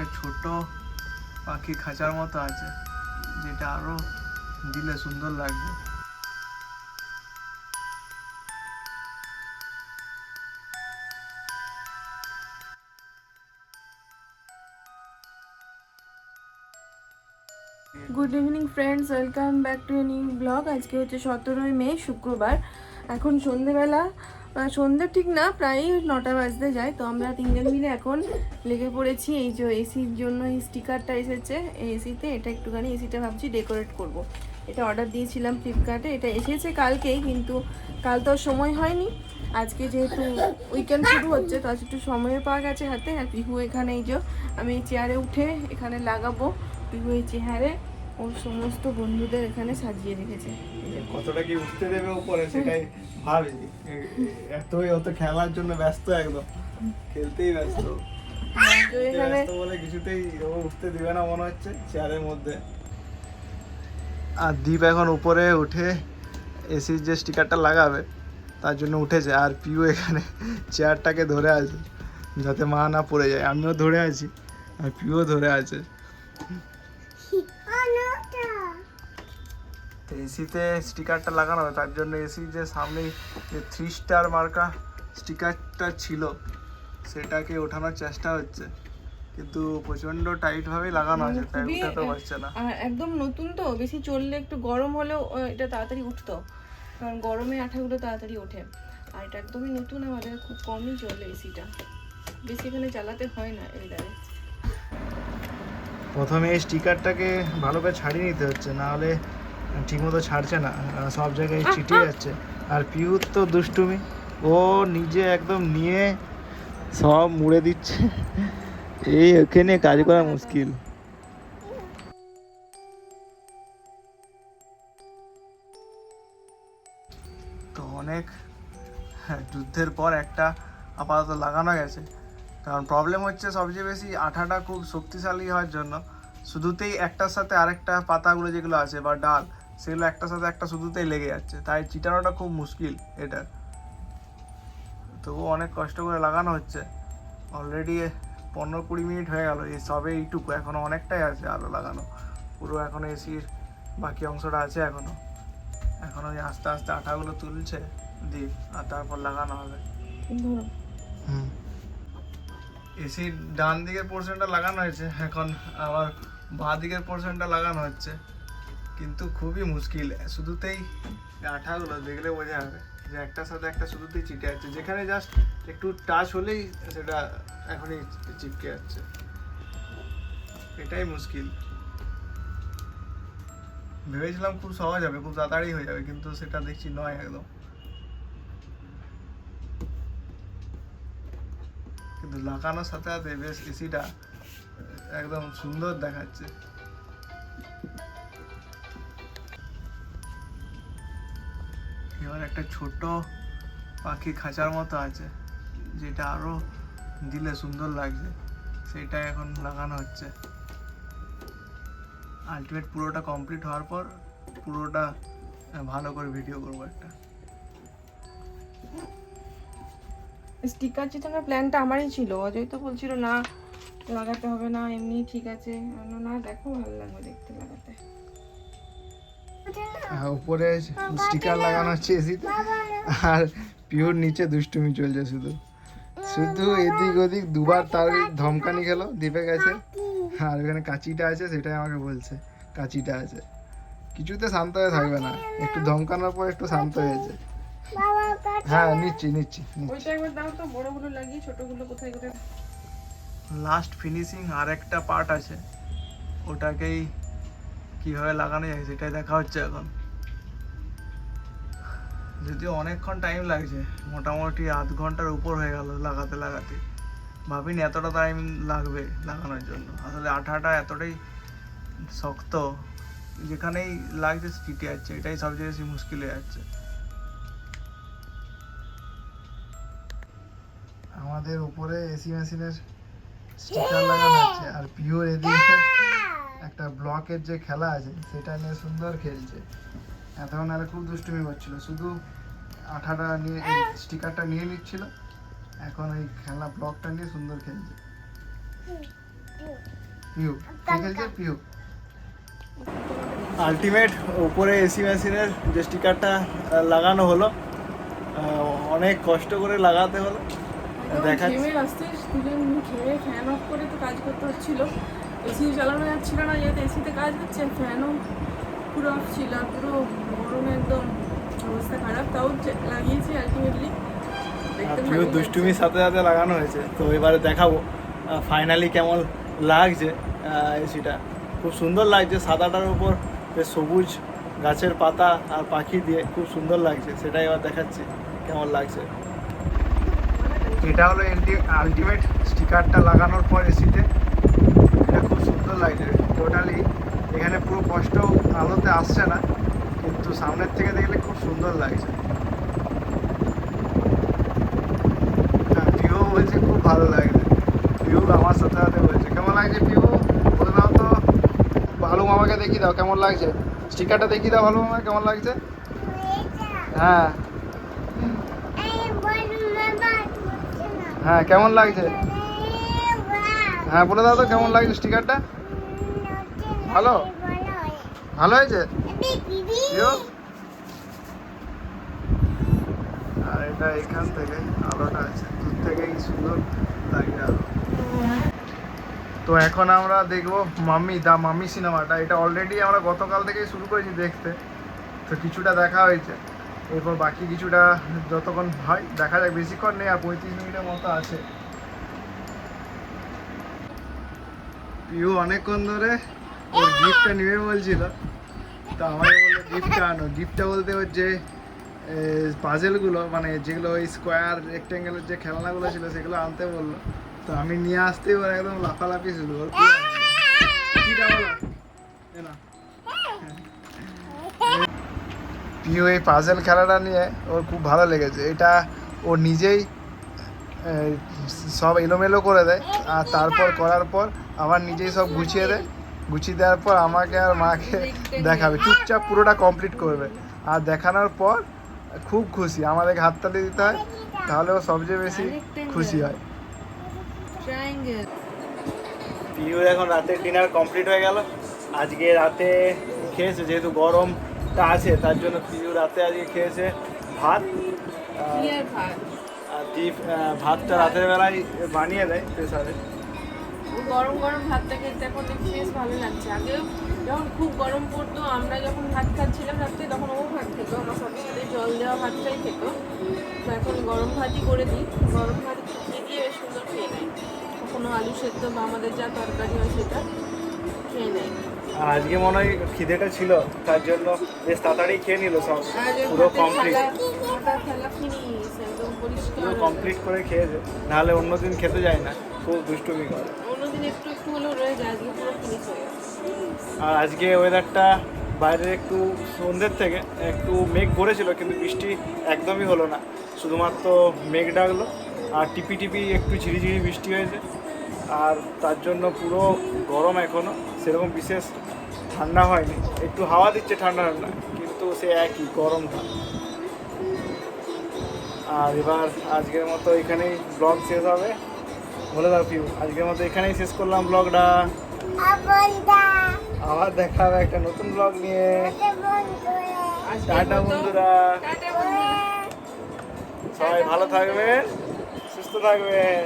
একটা ছোট পাখি খাঁচার মতো আছে, যেটা আরও দিলে সুন্দর লাগবে। Good evening friends welcome back to new blog আজকে হচ্ছে সতেরোই মে, শুক্রবার। এখন সন্ধেবেলা। আহ, সন্ধে ঠিক না প্রায় নটা বাজতে যায়। তো আমরা তিনজন মিলে এখন লেগে পড়েছি। এই যে এসির জন্য এই স্টিকারটা এসেছে। এসিতে এটা একটুখানি এসিটা ভাবছি ডেকোরেট করব। এটা অর্ডার দিয়েছিলাম ফ্লিপকার্টে। এটা এসেছে কালকেই কিন্তু কাল তো সময় হয়নি। আজকে যেহেতু উইকেন্ড শুরু হচ্ছে তো আজ একটু সময় পাওয়া গেছে হাতে। আর পিহু এখানে এই যে আমি চেয়ারে উঠে এখানে লাগাবো। পিহু এই চেয়ারে ওর সমস্ত বন্ধুদের এখানে সাজিয়ে রেখেছে। কতটা কি উঠতে দেবে উপরে সেটাই ভাবি। এতই অত খেলার জন্য ব্যস্ত একদম। খেলতেই ব্যস্ত। ব্যস্ত বলে কিছুতেই ও উঠতে দিবে না মনে হচ্ছে চেয়ারের মধ্যে। আর দীপ এখন উপরে উঠে এসির যে স্টিকারটা লাগাবে তার জন্য উঠেছে। আর পিউ এখানে চেয়ারটাকে ধরে আছে যাতে মা না পড়ে যায়। আমিও ধরে আছি আর পিউও ধরে আছে। তো এসিতে স্টিকারটা লাগানো হবে তার জন্য এসি যে সামনে যে থ্রি স্টার মার্কা স্টিকারটা ছিল সেটাকে ওঠানোর চেষ্টা হচ্ছে। কিন্তু প্রচণ্ড টাইট ভাবে লাগানো আছে তাই উঠাতে আহ, পারছে না। একদম নতুন তো বেশি চললে একটু গরম হলেও এটা তাড়াতাড়ি উঠতো। কারণ গরমে আঠাগুলো তাড়াতাড়ি ওঠে। আর এটা একদমই নতুন আমাদের খুব কমই চলে এসিটা। বেশি এখানে চালাতে হয় না এই প্রথমে এই স্টিকারটাকে ভালো করে ছাড়িয়ে নিতে হচ্ছে না হলে ঠিকমতো ছাড়ছে না সব জায়গায় চিটিয়ে যাচ্ছে। আর পিউর তো দুষ্টুমি ও নিজে একদম নিয়ে সব মুড়ে দিচ্ছে। এই ওখানে কাজ করা মুশকিল। তো অনেক হ্যাঁ, যুদ্ধের পর একটা আপাতত লাগানো গেছে। কারণ প্রবলেম হচ্ছে সবচেয়ে বেশি আঠাটা খুব শক্তিশালী হওয়ার জন্য। শুধুতেই একটার সাথে আরেকটা পাতাগুলো যেগুলো আছে বা ডাল সেগুলো একটার সাথে একটা শুধুতেই লেগে যাচ্ছে। তাই চিটানোটা খুব মুশকিল এটা। তবুও অনেক কষ্ট করে লাগানো হচ্ছে। অলরেডি পনেরো কুড়ি মিনিট হয়ে গেল। এই সবে এইটুকু। এখনও অনেকটাই আছে আলো লাগানো। পুরো এখনও এসির বাকি অংশটা আছে এখনও। এখনও ওই আস্তে আস্তে আঠাগুলো তুলছে দিয়ে আর তারপর লাগানো হবে। ধরো এসির ডান দিকের পোর্শনটা লাগানো হয়েছে। এখন আবার বাঁ দিকের পোর্শনটা লাগানো হচ্ছে। কিন্তু খুবই মুশকিল। শুধুতেই আঠাগুলো দেখলে বোঝা যাবে যে একটার সাথে একটা শুধুতেই চিটে যাচ্ছে। যেখানে জাস্ট একটু টাচ হলেই সেটা এখনই চিপকে যাচ্ছে। এটাই মুশকিল। ভেবেছিলাম খুব সহজ হবে, খুব তাড়াতাড়ি হয়ে যাবে, কিন্তু সেটা দেখছি নয় একদম। কিন্তু লাগানোর সাথে সাথে বেশ এসিটা একদম সুন্দর দেখাচ্ছে। এবার একটা ছোট পাখি খাঁচার মতো আছে, যেটা আরও দিলে সুন্দর লাগছে। সেটা এখন লাগানো হচ্ছে। আলটিমেট পুরোটা কমপ্লিট হওয়ার পর পুরোটা ভালো করে ভিডিও করব একটা। স্টিকার চিতানোর প্ল্যানটা আমারই ছিল, অজয় তো বলছিল, না, লাগাতে হবে না, এমনি ঠিক আছে। না, দেখো, ভালো লাগবে দেখতে লাগাতে। উপরে স্টিকার লাগানো হচ্ছে এসিতে আর পিওর নিচে দুষ্টুমি চলছে শুধু। শুধু এদিক ওদিক দুবার তার ধমকানি খেলো দ্বীপে গেছে। আর ওখানে কাঁচিটা আছে সেটাই আমাকে বলছে কাঁচিটা আছে। কিছুতে শান্ত হয়ে থাকবে না। একটু ধমকানোর পর একটু শান্ত হয়েছে হ্যাঁ নিচ্ছি নিচ্ছি ওইটা একবার দাও তো বড়গুলো লাগিয়ে ছোটগুলো কোথায় কোথায় লাস্ট ফিনিশিং আর একটা পার্ট আছে। ওটাকেই কীভাবে লাগানো যায় সেটাই দেখা হচ্ছে এখন। যদিও অনেকক্ষণ টাইম লাগছে, মোটামুটি আধ ঘণ্টার উপর হয়ে গেল লাগাতে লাগাতে। ভাবিনি এতটা টাইম লাগবে লাগানোর জন্য। আসলে আঠাটা এতটাই শক্ত, যেখানেই লাগছে চিটে যাচ্ছে এটাই সবচেয়ে বেশি মুশকিল হয়ে যাচ্ছে। আমাদের উপরে এসি মেশিনের স্টিকার লাগানো আছে, আর পিওর এদিকে একটা ব্লকের যে খেলা আছে, সেটা নিয়ে সুন্দর খেলছে। এতক্ষণ আরে খুব দুষ্টুমি করছিল। শুধু আঠাটা নিয়ে স্টিকারটা নিয়ে নিচ্ছিল। এখন ওই খেলা ব্লকটা নিয়ে সুন্দর খেলছে। পিউ খেলছে? পিউ আলটিমেট ওপরে এসি মেশিনের যে স্টিকারটা লাগানো হলো অনেক কষ্ট করে লাগাতে হলো। দেখা ঘেমে আসতে দুজন ঘেমে ফ্যান অফ করে তো কাজ করতে হচ্ছিল। এসি চালানো যাচ্ছিল না যেহেতু এসিতে কাজ হচ্ছে ফ্যানও পুরো অফ ছিল পুরো লাগিয়েছি আলটিমেটলি ভালো দুষ্টুমির সাথে সাথে লাগানো হয়েছে। তো এবারে দেখাবো ফাইনালি কেমন লাগছে এসিটা খুব সুন্দর লাগছে সাদাটার উপর সবুজ গাছের পাতা আর পাখি দিয়ে খুব সুন্দর লাগছে। সেটাই এবার দেখাচ্ছি কেমন লাগছে। এটা হলো আলটিমেট স্টিকারটা লাগানোর পর এসিতে। এটা খুব সুন্দর লাগছে টোটালি এখানে পুরো কষ্ট আলোতে আসছে না। কিন্তু সামনের থেকে দেখলে খুব সুন্দর লাগছে। পিউ বলছে খুব ভালো লাগছে। পিউ আমার সাথে সাথে বলছে কেমন লাগছে পিউ বলে দাও তো। ভালো মামাকে দেখিয়ে দাও, কেমন লাগছে? স্টিকারটা দেখিয়ে দাও ভালো মামা, কেমন লাগছে? হ্যাঁ। হ্যাঁ কেমন লাগছে? হ্যাঁ বলে দাও তো কেমন লাগছে স্টিকারটা। ভালো? ভালো হয়েছে? দূর থেকেই সুন্দর লাগে আলো। তো এখন আমরা দেখব মাম্মি, দা মাম্মি সিনেমাটা। এটা অলরেডি আমরা গতকাল থেকেই শুরু করেছি দেখতে। তো কিছুটা দেখা হয়েছে। এরপর বাকি কিছুটা যতক্ষণ হয়, দেখা যাক। বেশিক্ষণ নেই, আর পঁয়ত্রিশ মিনিটের মতো আছে। পিউ অনেকক্ষণ ধরে ওর গিফটটা নিবে বলছিল। তো আমাকে বলল গিফটটা আনো। গিফটটা বলতে হচ্ছে পাজেলগুলো মানে যেগুলো ওই স্কোয়ার রেক্টেঙ্গেলের যে খেলনাগুলো ছিল, সেগুলো আনতে বলল। তো আমি নিয়ে আসতেই ওর একদম লাফালাফি শুরু ওর কি বলো? এ নাও। পিউ এই পাজেল খেলাটা নিয়ে ওর খুব ভালো লেগেছে। এটা ও নিজেই সব এলোমেলো করে দেয়, আর তারপর করার পর আবার নিজেই সব গুছিয়ে দেয়। গুছিয়ে দেওয়ার পর আমাকে আর মাকে দেখাবে। চুপচাপ পুরোটা কমপ্লিট করবে। আর দেখানোর পর খুব খুশি। আমাদেরকে হাততালি দিতে হয় তাহলে ও সবচেয়ে বেশি খুশি হয়। ট্রায়াঙ্গেল। পিউ এখন রাতের ডিনার কমপ্লিট হয়ে গেল। আজকে রাতে খেয়েছে যেহেতু গরমটা আছে তার জন্য পিউ রাতে আজকে খেয়েছে ভাত। আর ডিপ ভাতটা রাতের বেলায় বানিয়ে দেয় প্রেসারে। গরম গরম ভাতটা খেতে এখন দেখি বেশ ভালো লাগছে। আগেও যখন খুব গরম পড়তো আমরা যখন ভাত খাচ্ছিলাম রাত্রে তখন ও ভাত খেত আমার সাথে সাথে জল দেওয়া ভাতটাই খেত। তো এখন গরম ভাতই করে দিই। গরম ভাত ফুটিয়ে দিয়ে বেশ সুন্দর খেয়ে নেয়। কখনো আলু সেদ্ধ বা আমাদের যা তরকারি হয় সেটা খেয়ে নেয়। আর আজকে মনে হয় খিদেটা ছিল তার জন্য বেশ তাড়াতাড়ি খেয়ে নিল সব। পুরো কমপ্লিট পুরো কমপ্লিট করে খেয়েছে নাহলে অন্যদিন খেতে যায় না। খুব দুষ্টুমি করে। আর আজকে ওয়েদারটা বাইরে একটু সন্ধ্যের থেকে একটু মেঘ করেছিল, কিন্তু বৃষ্টি একদমই হলো না। শুধুমাত্র মেঘ ডাকলো, আর টিপি টিপি একটু ঝিরিঝিরি বৃষ্টি হয়েছে। আর তার জন্য পুরো গরম এখনও সেরকম বিশেষ ঠান্ডা হয়নি। একটু হাওয়া দিচ্ছে ঠান্ডা ঠান্ডা, কিন্তু সে একই গরম গরমটা আর এবার আজকের মতো এখানেই ব্লগ শেষ হবে। বলে দাও পিউ আজকের মতো এখানেই শেষ করলাম ব্লগটা। আবার দেখা হবে একটা নতুন ব্লগ নিয়ে। টাটা বন্ধুরা। সবাই ভালো থাকবে সুস্থ থাকবেন।